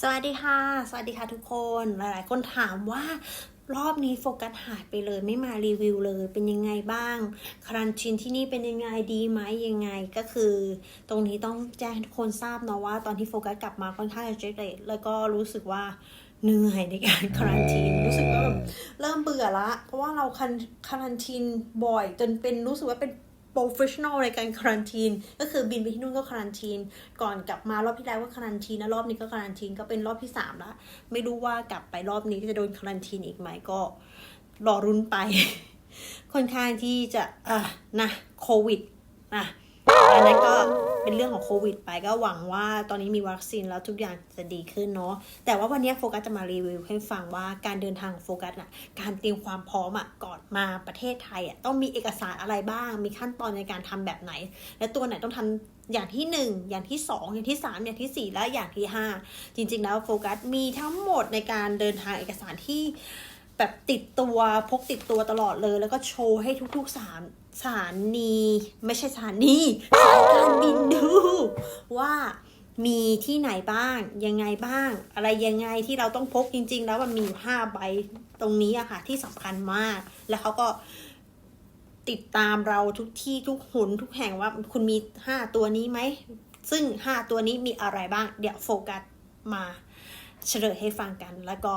สวัสดีค่ะ สวัสดีค่ะทุกคนหลาย ๆ คนถามว่ารอบนี้โฟกัสหายไปเลยไม่มารีวิวเลย เป็นยังไงบ้างครันชินที่นี่เป็นยังไงดีไหมยังไงก็คือ ตรงนี้ต้องแจ้งให้ทุกคนทราบเนาะว่าตอนที่โฟกัสกลับมาค่อนข้างจะเจ็ดเลยแล้วก็รู้สึกว่าเหนื่อยในการคารันทีนรู้สึกว่าแบบเริ่มเบื่อละ เพราะว่าเราคันคารันทีนบ่อย จนเป็นรู้สึกว่าเป็น โปรเฟชชั่นอลในการควอนตีน ก็คือบินไปที่นู่นก็ควอนตีน ก่อนกลับมารอบที่แล้วก็ควอนตีนแล้วรอบนี้ก็ควอนตีนก็เป็นรอบที่สามละไม่รู้ว่ากลับไปรอบนี้จะโดนควอนตีนอีกไหมก็รอรุ้นไป ค่อนข้างที่จะอะนะโควิดอะอันนั้นก็ เป็นเรื่องของโควิดไปก็หวังว่าตอนนี้มีวัคซีนแล้วทุกอย่างจะดีขึ้นเนาะแต่ว่าวันนี้โฟกัสจะมารีวิวให้ฟังว่าการเดินทางของโฟกัสน่ะการเตรียมความพร้อมอะก่อนมาประเทศไทยอะต้องมีเอกสารอะไรบ้าง มีขั้นตอนในการทำแบบไหน และตัวไหนต้องทำอย่างที่หนึ่งอย่างที่สองอย่างที่สามอย่างที่สี่และอย่างที่ห้าจริง ๆ แล้วโฟกัสมีทั้งหมดในการเดินทางเอกสารที่ แบบติดตัวพกติดตัวตลอดเลย แล้วก็โชว์ให้ทุกๆสานสถานีไม่ใช่สถานีสายการบินดู ว่ามีที่ไหนบ้าง ยังไงบ้าง อะไรยังไงที่เราต้องพกจริง ๆ แล้วมันมีอยู่ห้าใบตรงนี้อะค่ะ ที่สำคัญมาก แล้วเขาก็ติดตามเราทุกที่ทุกหนทุกแห่งว่าคุณมีห้าตัวนี้ไหม ซึ่งห้าตัวนี้มีอะไรบ้าง เดี๋ยวโฟกัสมาเฉลยให้ฟังกันแล้วก็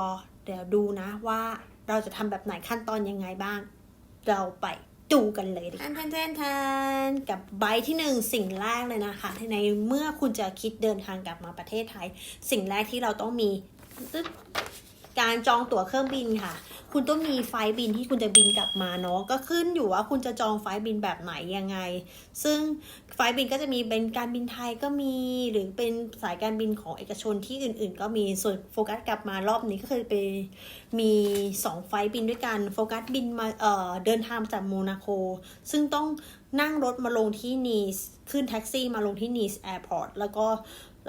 เดี๋ยวดูนะว่าเราจะทำแบบไหนขั้นตอนยังไงบ้าง เราไปดูกันเลยดิแทนแทนแทนแทนกับใบที่หนึ่งสิ่งแรกเลยนะคะในเมื่อคุณจะคิดเดินทางกลับมาประเทศไทย สิ่งแรกที่เราต้องมีตึ๊ดการจองตั๋วเครื่องบินค่ะ คุณต้องมีไฟบินที่คุณจะบินกลับมาเนาะก็ขึ้นอยู่ว่าคุณจะจองไฟบินแบบไหนยังไง ซึ่งไฟบินก็จะมีเป็นการบินไทยก็มี หรือเป็นสายการบินของเอกชนที่อื่น ๆ ก็มีส่วนโฟกัสกลับมารอบนี้ก็คือไปมีสองไฟบินด้วยกันโฟกัสบินมาเอ่อเดินทางจากโมนาโกซึ่งต้องนั่งรถมาลงที่นีสขึ้นแท็กซี่มาลงที่นีสแอร์พอร์ตแล้วก็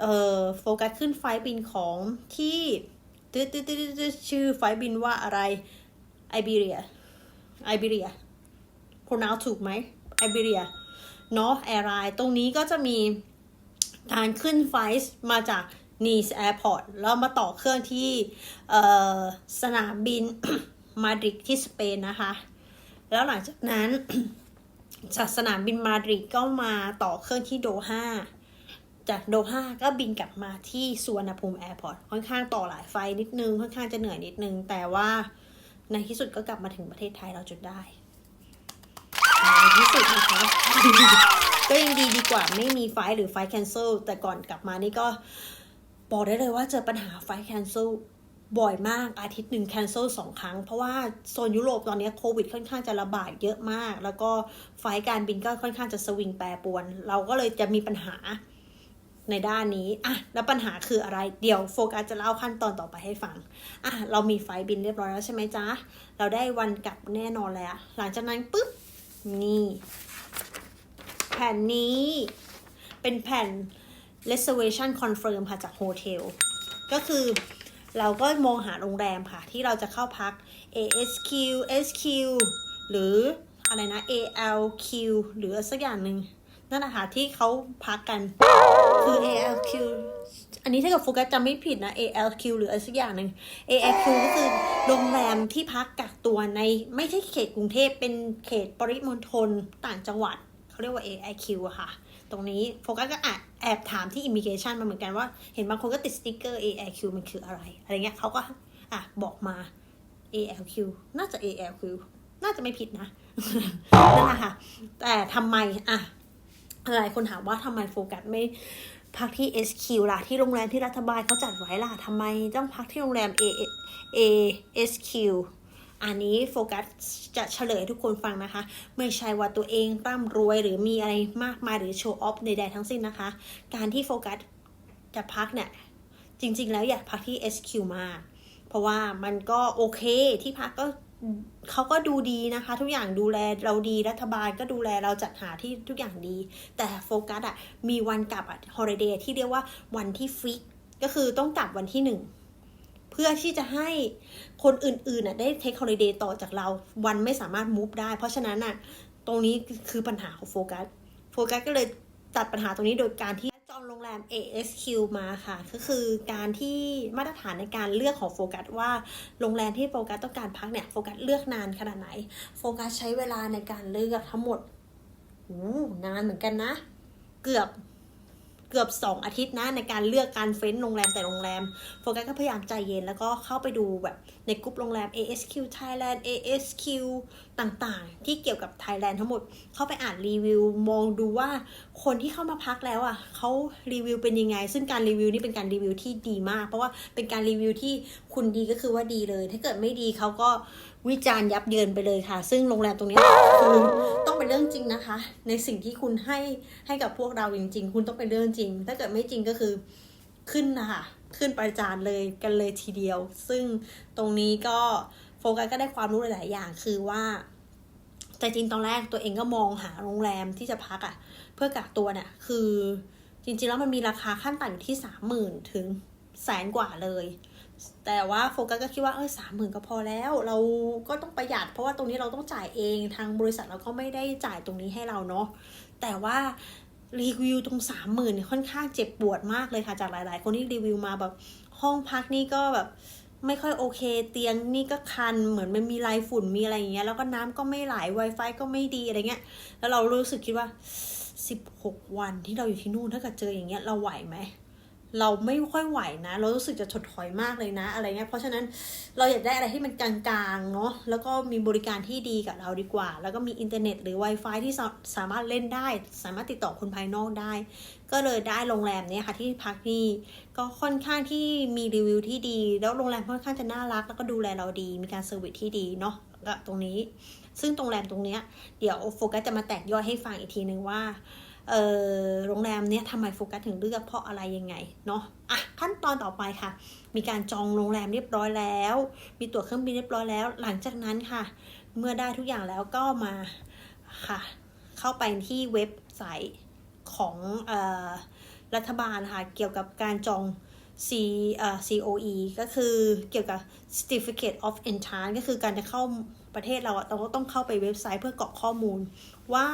เอ่อโฟกัสขึ้นไฟบินของที่ ตึ๊ดตึ๊ดตึ๊ดตึ๊ดชื่อไฟบินว่าอะไรไอเบเรียไอเบเรีย pronounce ถูกไหมไอเบเรียเนาะแอร์ไลน์ตรงนี้ก็จะมีการขึ้นไฟล์มาจากนีสแอร์พอร์ตแล้วมาต่อเครื่องที่เออสนามบินมาดริดที่สเปนนะคะ แล้วหลังจากนั้นจากสนามบินมาดริดก็มาต่อเครื่องที่โดฮา จากโดฮาก็บินกลับมาที่สุวรรณภูมิแอร์พอร์ตค่อนข้างต่อหลายไฟนิดนึง ค่อนข้างจะเหนื่อยนิดนึง แต่ว่าในที่สุดก็กลับมาถึงประเทศไทยเราจนได้ในที่สุดนะคะก็ยังดีดีกว่าไม่มีไฟหรือไฟล์ cancel แต่ก่อนกลับมานี่ก็บอกได้เลยว่าเจอปัญหาไฟล์ cancel บ่อยมากอาทิตย์หนึ่ง cancel สองครั้ง เพราะว่าโซนยุโรปตอนนี้โควิดค่อนข้างจะระบาดเยอะมาก แล้วก็ไฟการบินก็ค่อนข้างจะสวิงแปรปรวน เราก็เลยจะมีปัญหา ในด้านนี้อะแล้วปัญหาคืออะไร เดี๋ยวโฟกัสจะเล่าขั้นตอนต่อไปให้ฟังอะเรามีไฟบินเรียบร้อยแล้วใช่ไหมจ๊ะ เราได้วันกลับแน่นอนแล้ว หลังจากนั้นปุ๊บ นี่ แผ่นนี้ เป็นแผ่น reservation confirm ค่ะจากโฮเทล ก็คือเราก็มองหาโรงแรมค่ะ ที่เราจะเข้าพัก ASQ SQ หรืออะไรนะ ALQ หรือสักอย่างหนึ่ง นั่นนะคะที่เขาพักกันคือ ALQ อันนี้ถ้าเกิดโฟกัสจำไม่ผิดนะ ALQ หรืออะไรสักอย่างหนึ่ง ALQ ก็คือโรงแรมที่พักกักตัวในไม่ใช่เขตกรุงเทพเป็นเขตปริมณฑลต่างจังหวัด เขาเรียกว่า AIQ อะค่ะ ตรงนี้โฟกัสก็แอบแอบถามที่ immigration มาเหมือนกันว่า เห็นบางคนก็ติดสติ๊กเกอร์ AIQ มันคืออะไร อะไรเงี้ยเขาก็อะบอกมา ALQ น่าจะ ALQ น่าจะไม่ผิดนะนั่นแหละค่ะแต่ทำไมอะ หลายคนถามว่าทำไมโฟกัสไม่พักที่ SQ ล่ะที่โรงแรมที่รัฐบาลเขาจัดไว้ล่ะทำไมต้องพักที่โรงแรม A A SQ อันนี้โฟกัสจะเฉลยทุกคนฟังนะคะ ไม่ใช่ว่าตัวเองร่ำรวยหรือมีอะไรมากมายหรือโชว์ออฟใดๆทั้งสิ้นนะคะ การที่โฟกัสจะพักเนี่ย จริงๆ แล้วอยากพักที่ SQ มากเพราะว่ามันก็โอเคที่พักก็ เขาก็ดูดีนะคะ ทุกอย่างดูแลเราดีรัฐบาลก็ดูแลเราจัดหาที่ทุกอย่างดี แต่โฟกัสอะมีวันกลับอะฮอลิเดย์ที่เรียกว่าวันที่ฟิก ก็คือต้องกลับวันที่หนึ่งเพื่อที่จะให้คนอื่นๆน่ะได้เทคฮอลิเดย์ต่อจากเรา วันไม่สามารถมูฟได้ เพราะฉะนั้นน่ะ ตรงนี้คือปัญหาของโฟกัส โฟกัสก็เลยตัดปัญหาตรงนี้โดยการที่ รม ASQ มาค่ะ ก็คือการที่มาตรฐานในการเลือกของโฟกัสว่าโรงแรมที่โฟกัสต้องการพักเนี่ยโฟกัสเลือกนานขนาดไหน โฟกัสใช้เวลาในการเลือกทั้งหมดอู้นานเหมือนกันนะ เกือบ เกือบสองอาทิตย์นะในการเลือกการเฟ้นโรงแรมแต่โรงแรมโฟกัสก็พยายามใจเย็นแล้วก็เข้าไปดูแบบในกลุ่มโรงแรม ASQ Thailand ASQ ต่างๆ ที่เกี่ยวกับ Thailand ทั้งหมด เข้าไปอ่านรีวิวมองดูว่าคนที่เข้ามาพักแล้วอะเขารีวิวเป็นยังไง ซึ่งการรีวิวนี่เป็นการรีวิวที่ดีมาก เพราะว่าเป็นการรีวิวที่คุณดีก็คือว่าดีเลย ถ้าเกิดไม่ดีเขาก็ วิจารณ์ยับเยินไปเลยค่ะ ซึ่งโรงแรมตรงนี้คือต้องเป็นเรื่องจริงนะคะ ในสิ่งที่คุณให้ให้กับพวกเราจริง ๆ คุณต้องเป็นเรื่องจริง ถ้าเกิดไม่จริงก็คือขึ้นนะคะขึ้นประจานเลยกันเลยทีเดียว ซึ่งตรงนี้ก็โฟกัสก็ได้ความรู้หลาย ๆ อย่างคือว่าแต่จริงตอนแรกตัวเองก็มองหาโรงแรมที่จะพักอะ่ะ เพื่อกักตัวเนี่ยคือจริง ๆ แล้วมันมีราคาขั้นต่ำอยู่ที่สามหมื่นถึงแสนกว่าเลย แต่ว่าโฟกัสก็คิดว่าเออสามหมื่นก็พอแล้ว เราก็ต้องประหยัด เพราะว่าตรงนี้เราต้องจ่ายเองทางบริษัทเราก็ไม่ได้จ่ายตรงนี้ให้เราเนาะแต่ว่ารีวิวตรงสามหมื่นค่อนข้างเจ็บปวดมากเลยค่ะจากหลาย ๆ คนที่รีวิวมาแบบห้องพักนี่ก็แบบไม่ค่อยโอเคเตียงนี่ก็คันเหมือนมันมีลายฝุ่นมีอะไรอย่างเงี้ยแล้วก็น้ำก็ไม่ไหล Wi-Fi ก็ไม่ดีอะไรเงี้ย แล้วเรารู้สึกคิดว่า 16 วันที่เราอยู่ที่นู่นถ้าเกิดเจออย่างเงี้ยเราไหวไหม เราไม่ค่อยไหวนะ เรารู้สึกจะถดถอยมากเลยนะ อะไรเงี้ยเพราะฉะนั้นเราอยากได้อะไรที่มันกลางๆเนาะแล้วก็มีบริการที่ดีกับเราดีกว่า แล้วก็มีอินเทอร์เน็ตหรือ Wi-Fi ที่สามารถเล่นได้ สามารถติดต่อคนภายนอกได้ ก็เลยได้โรงแรมเนี้ยค่ะที่พักนี่ก็ค่อนข้างที่มีรีวิวที่ดี แล้วโรงแรมค่อนข้างจะน่ารัก แล้วก็ดูแลเราดี มีการเซอร์วิสที่ดีเนาะก็ตรงนี้ ซึ่งโรงแรมตรงเนี้ยเดี๋ยวโฟกัสจะมาแตกย่อยให้ฟังอีกทีนึงว่า โรงแรมเนี้ยทำไมโฟกัสถึงเลือกเพราะอะไรยังไงเนาะอะขั้นตอนต่อไปค่ะ มีการจองโรงแรมเรียบร้อยแล้ว มีตั๋วเครื่องบินเรียบร้อยแล้ว หลังจากนั้นค่ะ เมื่อได้ทุกอย่างแล้วก็มาค่ะ เข้าไปที่เว็บไซต์ของออรัฐบาลค่ะ เกี่ยวกับการจอง C เอ่อ COE ก็คือเกี่ยวกับ Certificate of Entrance ก็คือการจะเข้า ประเทศเราอะเราก็ต้องเข้าไปเว็บไซต์เพื่อกรอกข้อมูล ว่า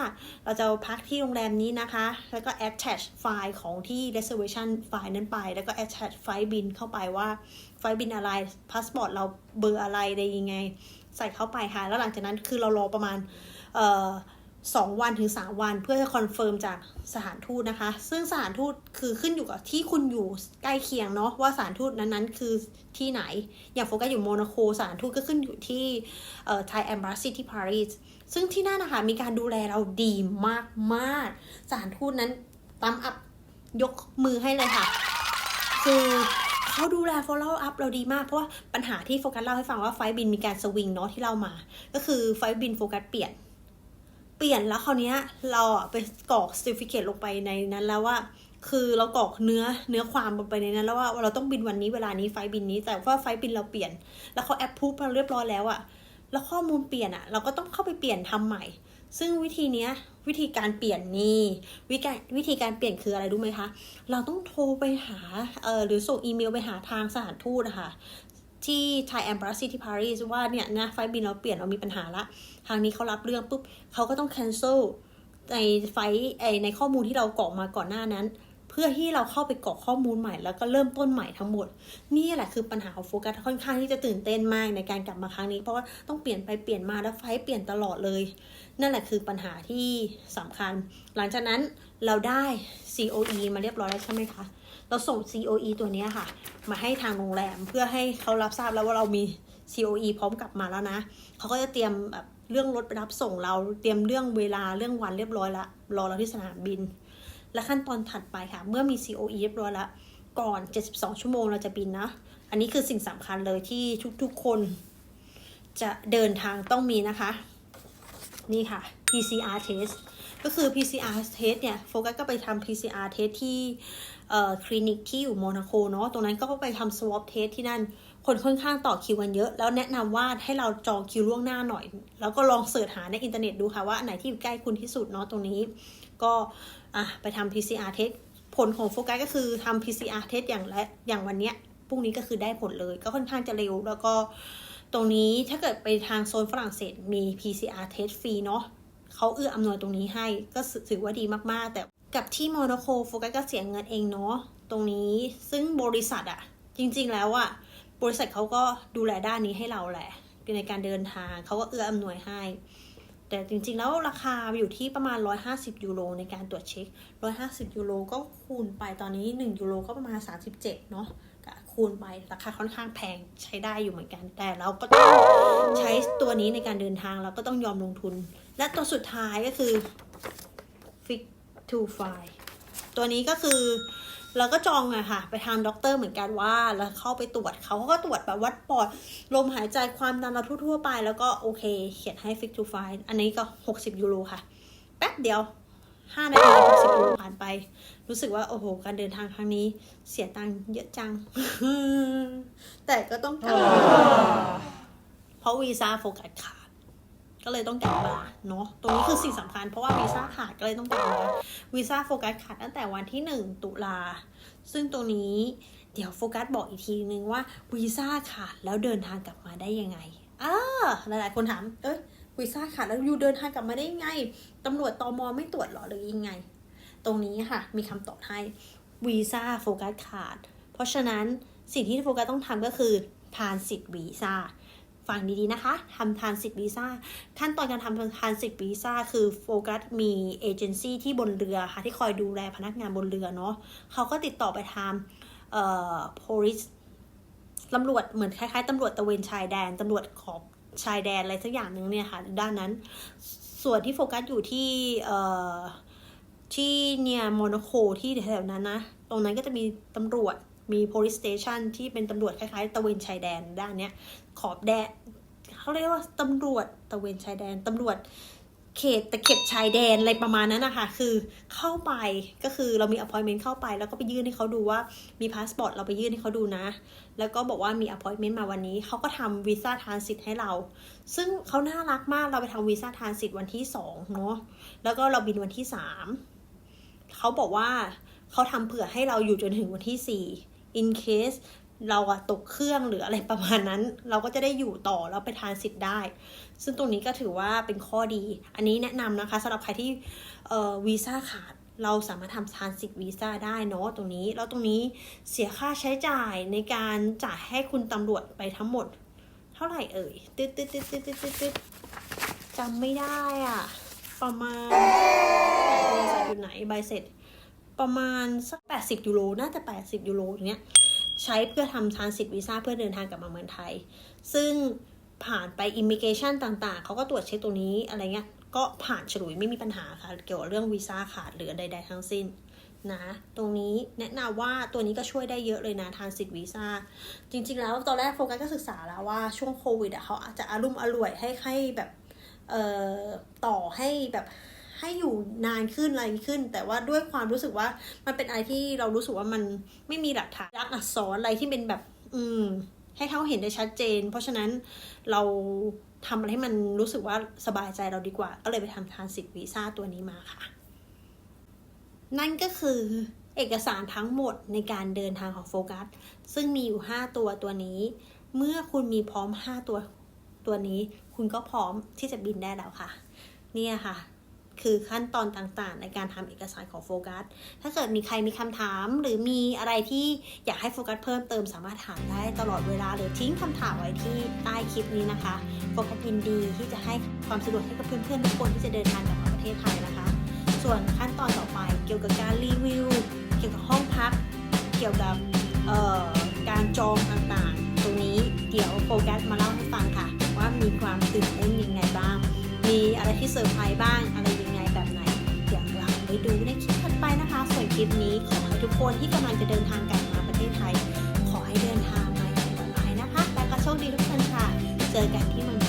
เราจะพักที่โรงแรมนี้นะคะ แล้วก็ attach ไฟล์ของที่ reservation ไฟล์นั้นไป แล้วก็ attach ไฟล์บินเข้าไปว่าไฟล์บินอะไรพาสปอร์ตเราเบอร์อะไรได้ยังไง ใส่เข้าไปค่ะ แล้วหลังจากนั้นคือเรารอประมาณเอ่อ สองวันถึงสามวัน เพื่อจะคอนเฟิร์มจากสถานทูตนะคะ ซึ่งสถานทูตคือขึ้นอยู่กับที่คุณอยู่ใกล้เคียงเนาะว่าสถานทูตนั้นๆ คือที่ไหน อย่างโฟกัสอยู่โมนาโคสถานทูตก็ขึ้นอยู่ที่เอ่อไทยแอมบ s สซีที่ปารีสซึ่งที่นั่นนะคะมีการดูแลเราดีมากมากๆสถานทูตนั้นตั้มอัพยกมือให้เลยค่ะ คือเขาดูแล follow up เราดีมาก เพราะว่าปัญหาที่โฟกัสเล่าให้ฟังว่าไฟบินมีการสวิงเนาะที่เรามา ก็คือไฟบินโฟกัสเปลี่ยน เปลี่ยนแล้วคราวนี้ยเราอะไปกรอก certificate ลงไปในนั้นแล้วว่าคือเรากรอกเนื้อเนื้อความลงไปในนั้น แล้วว่าเราต้องบินวันนี้เวลานี้ไฟบินนี้ แต่ว่าไฟบินเราเปลี่ยน แล้วเขาแอปพูฟเราเรียบร้อยแล้วอะแล้วข้อมูลเปลี่ยนอะเราก็ต้องเข้าไปเปลี่ยนทำใหม่ ซึ่งวิธีเนี้ยวิธีการเปลี่ยนนี่วิการวิธีการเปลี่ยนคืออะไรรู้ไหมคะ เราต้องโทรไปหาเออหรือส่งอีเมลไปหาทางสถานทูตนะคะ ที่ Thai Embassy ที่ปารีสว่าเนี่ยนะไฟบินเราเปลี่ยนเรามีปัญหาละ ทางนี้เขารับเรื่องปุ๊บเขาก็ต้อง cancel ในไฟไอในข้อมูลที่เรากรอกมาก่อนหน้านั้น เพื่อที่เราเข้าไปกรอกข้อมูลใหม่ แล้วก็เริ่มต้นใหม่ทั้งหมด นี่แหละคือปัญหาของโฟกัสค่อนข้างที่จะตื่นเต้นมากในการกลับมาครั้งนี้ เพราะว่าต้องเปลี่ยนไปเปลี่ยนมาแล้วไฟเปลี่ยนตลอดเลย นั่นแหละคือปัญหาที่สำคัญ หลังจากนั้นเราได้ COE มาเรียบร้อยแล้วใช่ไหมคะเราส่ง COE ตัวนี้ค่ะ มาให้ทางโรงแรม เพื่อให้เขารับทราบแล้วว่าเรามี COE พร้อมกลับมาแล้วนะเขาก็จะเตรียมแบบเรื่องรถไปรับส่งเราเตรียมเรื่องเวลาเรื่องวันเรียบร้อยละรอเราที่สนามบิน และขั้นตอนถัดไปค่ะ เมื่อมี COE เรียบร้อยล้วก่อน 72 ชั่วโมงเราจะบินนะ อันนี้คือสิ่งสำคัญเลยที่ทุกๆคน จะเดินทางต้องมีนะคะ นี่ค่ะ PCR test ก็คือ PCR test เนี่ยโฟกัสก็ไปทำ PCR test ที่เอ่อคลินิกที่อยู่โมนาโคเนาะตรงนั้นก็ไปทำ swab test ที่นั่น คนค่อนข้างต่อคิวกันเยอะ แล้วแนะนำว่าให้เราจองคิวล่วงหน้าหน่อย แล้วก็ลองเสิร์ชหาในอินเทอร์เน็ตดูค่ะว่าอันไหนที่อยู่ใกล้คุณที่สุดเนาะตรงนี้ ก็อะไปทำ PCR test ผลของโฟกัสก็คือทำ PCR test อย่างและอย่างวันเนี้ยพรุ่งนี้ก็คือได้ผลเลย ก็ค่อนข้างจะเร็วแล้วก็ตรงนี้ถ้าเกิดไปทางโซนฝรั่งเศสมี PCR test ฟรีเนาะ เขาเอื้ออำนวยตรงนี้ให้ก็ถือว่าดีมากๆ แต่กับที่โมนาโคโฟกัสก็เสียเงินเองเนาะตรงนี้ซึ่งบริษัทอะจริง ๆ แล้วอะบริษัทเขาก็ดูแลด้านนี้ให้เราแหละในการเดินทางเขาก็เอื้ออำนวยให้ แต่จริง ๆ แล้วราคาอยู่ที่ประมาณ 150 ยูโรในการตรวจเช็ค 150 ยูโรก็คูณไปตอนนี้ 1 ยูโรก็ประมาณ 37 เนาะคูณไปราคาค่อนข้างแพงใช้ได้อยู่เหมือนกัน แต่เราก็ต้องใช้ตัวนี้ในการเดินทางเราก็ต้องยอมลงทุน และตัวสุดท้ายก็คือ Fix to Fly ตัวนี้ก็คือเราก็จองอะค่ะ ไปทางด็อกเตอร์เหมือนกันว่าแล้วเข้าไปตรวจเขาก็ตรวจแบบวัดปอด ลมหายใจความดันเราทั่วๆไป แล้วก็โอเค เขียนให้ Fix to Fly อันนี้ก็ 60 ยูโรค่ะ แป๊บเดียว 5 นาที60ยูโรผ่านไป รู้สึกว่า โอ้โห การเดินทางครั้งนี้เสียตังค์เยอะจัง แต่ก็ต้องกลับมาเพราะวีซ่าโฟกัสขาด ก็เลยต้องกลับมาเนาะตรงนี้คือสิ่งสำคัญเพราะว่าวีซ่าขาดก็เลยต้องกลับมาวีซ่าโฟกัสขาดตั้งแต่วันที่ 1 ตุลาซึ่งตรงนี้เดี๋ยวโฟกัสบอกอีกทีนึงว่าวีซ่าขาดแล้วเดินทางกลับมาได้ยังไงอ่าหลายๆคนถามเอ้ยวีซ่าขาดแล้วอยู่เดินทางกลับมาได้ยังไงตำรวจตอมไม่ตรวจหรอหรือยังไง ตรงนี้ค่ะมีคำตอบให้วีซ่าโฟกัสขาด เพราะฉะนั้นสิ่งที่โฟกัสต้องทำก็คือทานสิทธิ์วีซ่า ฟังดีๆนะคะทำทานสิทธิ์วีซ่าขั้นตอนการทำทานสิทธิ์วีซ่าคือโฟกัสมีเอเจนซี่ที่บนเรือค่ะ ที่คอยดูแลพนักงานบนเรือเนาะเขาก็ติดต่อไปทางเอ่อ police ตำรวจเหมือนคล้ายๆตำรวจตะเวนชายแดนตำรวจขอบชายแดนอะไรสักอย่างหนึ่งเนี่ยค่ะ ด้านนั้น ส่วนที่โฟกัสอยู่ที่เอ่อที่เนี่ยโมนาโคที่แถวนั้นนะ ตรงนั้นก็จะมีตำรวจ มี police station ที่เป็นตำรวจคล้ายๆตระเวนชายแดนด้านเนี้ยขอบแดนเขาเรียกว่าตำรวจตระเวนชายแดนตำรวจเขตตะเข็บชายแดนอะไรประมาณนั้นนะคะคือเข้าไปก็คือเรามี appointment เข้าไป แล้วก็ไปยื่นให้เขาดูว่ามีพาสปอร์ตเราไปยื่นให้เขาดูนะ แล้วก็บอกว่ามี appointment มาวันนี้เขาก็ทำวีซ่าทรานสิตให้เรา ซึ่งเขาน่ารักมากเราไปทำวีซ่าทรานสิตวันที่สองเนาะแล้วก็เราบินวันที่สามเขาบอกว่าเขาทำเผื่อให้เราอยู่จนถึงวันที่สี่ in case เราอะตกเครื่องหรืออะไรประมาณนั้น เราก็จะได้อยู่ต่อแล้วไปทานสิทธิ์ได้ ซึ่งตรงนี้ก็ถือว่าเป็นข้อดี อันนี้แนะนำนะคะสำหรับใครที่วีซ่าขาดเราสามารถทำทานสิทธิ์วีซ่าได้เนาะตรงนี้ แล้วตรงนี้เสียค่าใช้จ่ายในการจ่ายให้คุณตำรวจไปทั้งหมด เท่าไหร่เอ่ยตึ๊ดตึ๊ดตึ๊ดตึ๊ดตึ๊ดตึ๊ดตึ๊ดจำไม่ได้อะประมาณบริษัทอยู่ไหนใบเสร็จ ประมาณสัก 80 ยูโร น่าจะ 80 ยูโรอย่างเงี้ยใช้เพื่อทำทรานสิตวีซ่าเพื่อเดินทางกลับมาเมืองไทย ซึ่งผ่านไปอิมิเกชันต่างๆ เขาก็ตรวจเช็คตรงนี้อะไรเงี้ย ก็ผ่านฉลุยไม่มีปัญหาค่ะ เกี่ยวกับเรื่องวีซ่าขาดหรือใด ๆ ทั้งสิ้นนะตรงนี้แนะนำว่าตัวนี้ก็ช่วยได้เยอะเลยนะทานสิทธิ์วีซ่าจริง ๆ แล้วตอนแรกโฟกัสก็ศึกษาแล้วว่าช่วงโควิดอะเขาอาจจะอารุ่มอร่วยให้ให้แบบเอ่อต่อให้แบบ ให้อยู่นานขึ้นอะไรขึ้น แต่ว่าด้วยความรู้สึกว่ามันเป็นอะไรที่เรารู้สึกว่ามันไม่มีหลักฐานรักอักษรอะไรที่เป็นแบบ อืม ให้เขาเห็นได้ชัดเจน เพราะฉะนั้นเราทำอะไรให้มันรู้สึกว่าสบายใจเราดีกว่า ก็เลยไปทำทานสิทธิ์วีซ่าตัวนี้มาค่ะ นั่นก็คือเอกสารทั้งหมดในการเดินทางของโฟกัส ซึ่งมีอยู่ 5 ตัวตัวนี้ เมื่อคุณมีพร้อม 5 ตัวตัวนี้ คุณก็พร้อมที่จะบินได้แล้วค่ะ เนี่ยค่ะ คือขั้นตอนต่างๆ ในการทำเอกสารของโฟกัส ถ้าเกิดมีใครมีคำถามหรือมีอะไรที่อยากให้โฟกัสเพิ่มเติมสามารถถามได้ตลอดเวลา หรือทิ้งคำถามไว้ที่ใต้คลิปนี้นะคะ โฟกัสยินดีที่จะให้ความสะดวกให้กับเพื่อนๆทุกคนที่จะเดินทางกลับมาประเทศไทยนะคะ ส่วนขั้นตอนต่อไปเกี่ยวกับการรีวิว เกี่ยวกับห้องพัก เกี่ยวกับการจองต่างๆ ตรงนี้เดี๋ยวโฟกัสมาเล่าให้ฟังค่ะ ว่ามีความตื่นเต้นยังไงบ้าง มีอะไรที่เซอร์ไพรส์บ้างอะไร คลิปนี้ขอให้ทุกคนที่กำลังจะเดินทางกลับมาประเทศไทย ขอให้เดินทางมาอย่างปลอดภัยนะคะ และก็โชคดีทุกคนค่ะ เจอกันที่เมือง